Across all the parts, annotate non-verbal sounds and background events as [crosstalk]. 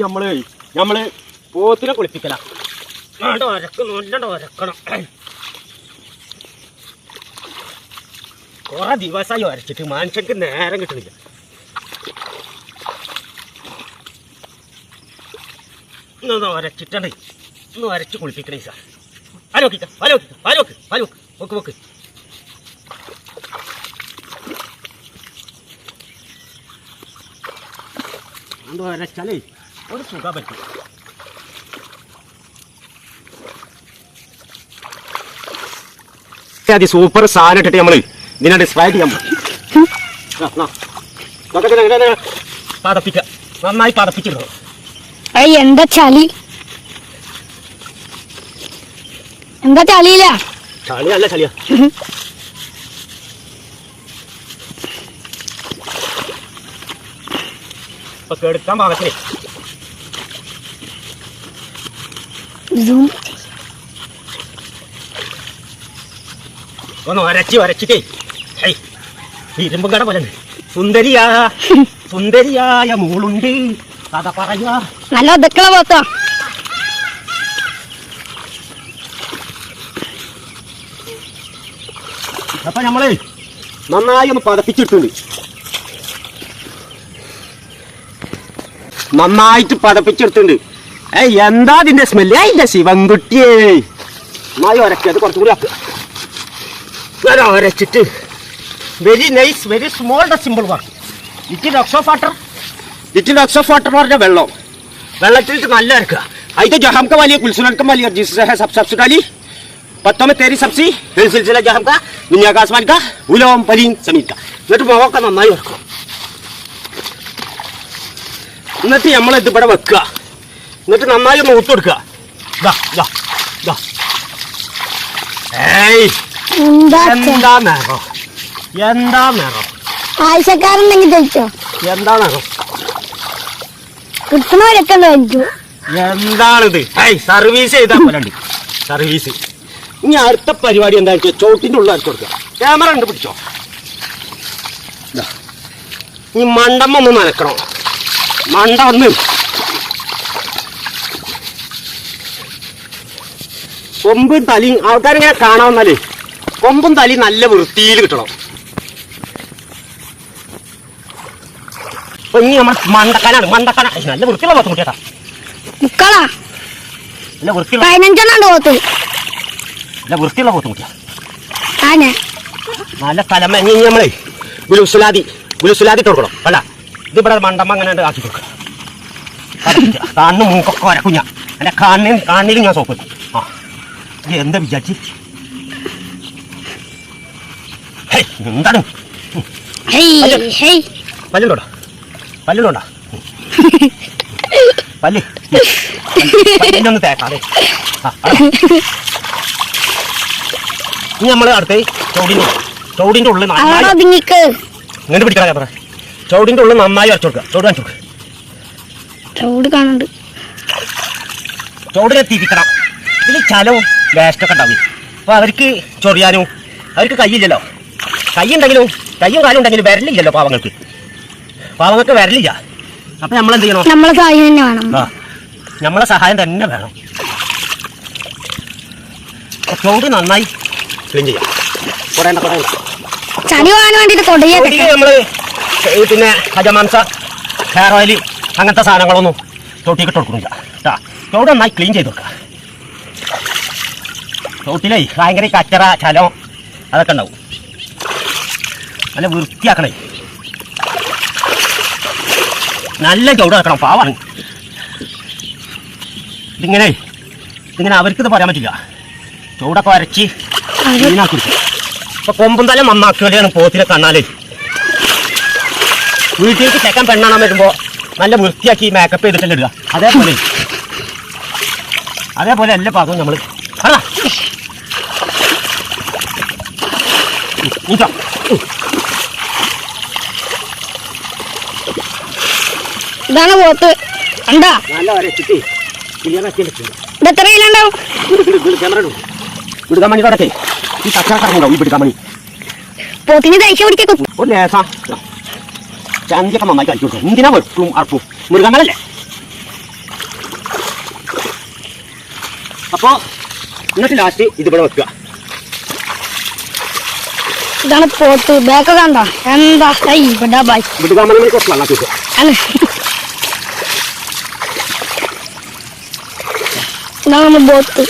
നമ്മൾ നമ്മൾ പോത്തിനെ കുളിപ്പിക്കല. വേണ്ട വരക്കണം നല്ലോണം വരക്കണം കുറെ ദിവസമായി വരച്ചിട്ട് മനുഷ്യക്ക് നേരം കിട്ടുന്നില്ല. ഇന്നൊന്ന് വരച്ചിട്ടുണ്ട് ഒന്ന് വരച്ച് കുളിപ്പിക്കണേ സാർ പാൽ നോക്കിക്ക പാൽ നോക്കിക്ക പാൽ നോക്ക് നോക്ക് കൊണ്ട് വരച്ചാലേ ഒരു സുഖ പറ്റും. അതി സൂപ്പർ സാധനം ഇട്ടിട്ട് നമ്മൾ ഇതിനായിട്ട് സ്പ്രൈറ്റ് ചെയ്യാൻ പതപ്പിക്ക. നന്നായി പതപ്പിച്ചിടണം. അയ്യ എന്താ ചളി? എന്താ ചളിയില്ല ചളി അല്ല ചളിയാ. ഇപ്പൊ കെടുക്കാൻ പാകത്തില്ലേ Zoom. ഒന്ന് വരച്ചി വരച്ചിട്ടേ ഹൈ ഇരുമ്പും കട പോലെ. സുന്ദരിയാ [laughs] സുന്ദരിയായ മോളുണ്ട്. കഥ പറയാ നല്ല ഒതുക്കള പോത്തോ. അപ്പൊ നമ്മളെ നന്നായി ഒന്ന് പതപ്പിച്ചെടുത്തുണ്ട് നന്നായിട്ട് പതപ്പിച്ചെടുത്തുണ്ട് ഏയ് എന്താ അതിന്റെ സ്മെൽ അതിന്റെ ശിവൻകുട്ടിയേ. മായി ഒരക്കത് കുറച്ചും കൂടി ആക്കുക ഒരച്ചിട്ട്. Very nice very small the simple work little ox of water little ox of water എന്ന് പറഞ്ഞ വെള്ളം. വെള്ളത്തിലിട്ട് നല്ല ഇറക്കുക അതിന്റെ ജഹാം ക വലിയ കുൽസുനൻ ക വലിയ. ജിസ് ഹെ സബ് സബ്സിഡ് അലി പത്തോ മേ തേരി സബ്സി. ഹിൽ സിൽസില ജഹാം ക ദുനിയാ ക ആസ്മാൻ ക ഉലോം പരീൻ സമീത് ക എന്നിട്ട് മുഖമൊക്കെ നന്നായി ഇറക്കുക എന്നിട്ട് നമ്മളിത് ഇവിടെ വെക്കുക. എന്നിട്ട് നന്നായി ഒന്ന് ഊത്തെടുക്കുക ദാ ഏയ്. എന്താ എന്താ ആവശ്യക്കാരുണ്ടെങ്കിൽ ചോദിച്ചോ എന്താ കിട്ടണവരൊക്കെ എന്താണിത്? ഏയ് സർവീസ് ചെയ്താൽ പോലെ സർവീസ്. ഇനി അടുത്ത പരിപാടി എന്താ വെച്ചാൽ ചോട്ടിന്റെ ഉള്ളിൽ അടിച്ചു കൊടുക്കുക. ക്യാമറ ഉണ്ട് പിടിച്ചോ ഇനി മണ്ടമ്മ ഒന്ന് നനക്കണം മണ്ട ഒന്ന് കൊമ്പും തലയും ആൾക്കാരിങ്ങനെ കാണാമെന്നാലേ കൊമ്പും തലയും നല്ല വൃത്തിയിൽ കിട്ടണം. ഇനി നമ്മൾ മണ്ടക്കാനാണ് മണ്ടക്കാന. നല്ല വൃത്തിയുള്ള പത്ത് മുക്കളാ. നല്ല വൃത്തിയുള്ള പതിനഞ്ചെണ്ണം പോത്ത്. നല്ല വൃത്തിയുള്ള പോത്ത് കുട്ടിയാ. നല്ല കലമ ഇനി നമ്മളെ ഗുലുസുലാദി ഗുലുസുലാദി ഇട്ട് കൊടുക്കണം. അല്ല ഇത് ഇവിടെ മണ്ടമ്മ അങ്ങനെ ആക്കി കൊടുക്കുക. കണ്ണ് മൂക്കൊക്കെ വരക്കുഞ്ഞ കണ്ണിൽ കണ്ണിൽ ഞാൻ സോപ്പ് വെക്കും. എന്താ വിചാരിച്ച് എന്താണ് പല്ലുണ്ടോടാ പല്ലുണ്ടോടാ പല്ല് പല്ലിനൊന്ന് തേക്കാതെ. ഇനി നമ്മൾ അടുത്ത് ചൗടിന്റെ ചൗടിന്റെ ഉള്ളിൽ ഇങ്ങനെ പിടിക്കണ പറ ചൗടിന്റെ ഉള്ളിൽ നന്നായി. അരച്ചു കൊടുക്കുക ചൗട് കാണിച്ചു കൊടുക്കുക ചൂട് കാണുന്നുണ്ട് ചൗടിനെ തിരിക്കണം ഇതിൽ ചലവും വേസ്റ്റൊക്കെ ഉണ്ടാവും അപ്പോൾ അവർക്ക് ചൊറിയാനോ അവർക്ക് കൈയില്ലല്ലോ. കൈ ഉണ്ടെങ്കിലും കൈയും കാലും ഉണ്ടെങ്കിലും വിരലില്ലല്ലോ പാവങ്ങൾക്ക്. പാവങ്ങൾക്ക് വിരലില്ല. അപ്പം നമ്മൾ എന്ത് ചെയ്യണം? നമ്മളെ സഹായം തന്നെ വേണം. ആ നമ്മളെ സഹായം തന്നെ വേണം. അപ്പൊ നന്നായി ക്ലീൻ ചെയ്യാം. കുറേണ്ട കുറേണ്ട ചളി പോകാൻ വേണ്ടിട്ട് കൊടയൊക്കെ നമ്മൾ പിന്നെ ഹജമാംസ ഹെയർ ഓയിൽ അങ്ങനത്തെ സാധനങ്ങളൊന്നും തൊട്ടിക്ക് ഇട്ട് കൊടുക്കുന്നില്ല. കേട്ടാ ചുവട് നന്നായി ക്ലീൻ ചെയ്ത് വെക്കുക തൊട്ടിലേ ഭയങ്കര കച്ചറ ചലം അതൊക്കെ ഉണ്ടാവും. നല്ല വൃത്തിയാക്കണേ. നല്ല ചുവട് നടക്കണം പാവാണ് ഇതിങ്ങനെ ഇതിങ്ങനെ അവർക്കിത് പറയാൻ പറ്റില്ല. ചൂടൊക്കെ വരച്ച് കൊടുക്കും ഇപ്പൊ കൊമ്പും തല നന്നാക്കിയാണ് പോത്തിനെ കണ്ണാൽ. വീട്ടിലേക്ക് ചെക്കൻ പെണ്ണാണാൻ വരുമ്പോ നല്ല വൃത്തിയാക്കി മേക്കപ്പ് ചെയ്തിട്ടല്ലേ ഇടുക. അതേപോലെ അതേപോലെ എല്ലാ പാകവും നമ്മൾ നീച്ച ഇതാണ് പോത്ത്. എന്താ നല്ല വരെ ചുറ്റി ഈ ഈ പോത്തിന് ദേഷ്യം പിടിക്കും. മൃഗങ്ങളല്ലേ അപ്പോ എന്നിട്ട് ലാസ്റ്റ് ഇതിവിടെ വെക്കുക. ഇതാണ് പോത്ത്. ബാക്ക് കണ്ടോ? എന്താ? ഇവിടെ ബായ് വിടുകാമനെ കുറച്ച് വെള്ളം കിട്ടും അല്ല ഇതാണ് പോത്ത്.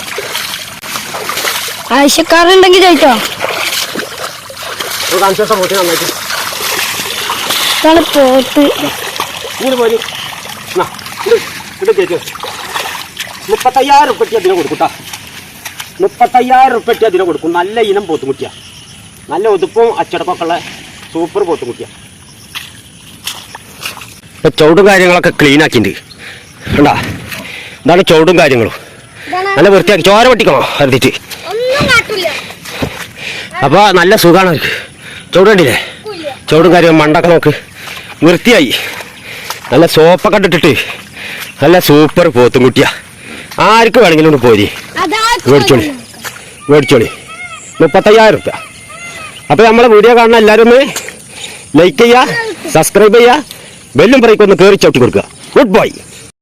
ആവശ്യക്കാരുണ്ടെങ്കിൽ ചോദിച്ചോ? ഇതാണ് പോത്ത്. മുപ്പത്തയ്യായിരം ഉറുപ്പറ്റി അതിനെ കൊടുക്കൂട്ടാ മുപ്പത്തയ്യായിരം ഉറുപ്പറ്റി അതിനെ കൊടുക്കും. നല്ല ഇനം പോത്തുമുട്ടിയ നല്ല ഒതുപ്പും അച്ചടക്കമൊക്കെ ഉള്ള സൂപ്പർ പോത്തുമുട്ടിയ ചുവടും കാര്യങ്ങളൊക്കെ ക്ലീൻ ആക്കിയിട്ടുണ്ട് ഉണ്ടാ ഇതാണ് ചുവടും കാര്യങ്ങളും. നല്ല വൃത്തിയാക്കി ചോര പൊട്ടിക്കണോ? കാട്ടില്ല. അപ്പോൾ നല്ല സുഖമാണ് അവർക്ക്. കണ്ടില്ലേ? ചുവടും കാര്യം മണ്ടൊക്കെ നോക്ക്. വൃത്തിയായി. നല്ല സോപ്പൊക്കെ ഇട്ടിട്ട് നല്ല സൂപ്പർ പോത്തും കുട്ടിയ ആർക്ക് വേണമെങ്കിലും കൊണ്ട് പോരി. മേടിച്ചോളി. മേടിച്ചോളി. മുപ്പത്തയ്യായിരം റുപ്യ. അപ്പോൾ നമ്മളെ വീഡിയോ കാണുന്ന എല്ലാവരും ഒന്ന് ലൈക്ക് ചെയ്യുക സബ്സ്ക്രൈബ് ചെയ്യുക ബെല്ലും ബ്രേക്ക് ഒന്ന് കയറി ചവിട്ടി കൊടുക്കുക. Good bye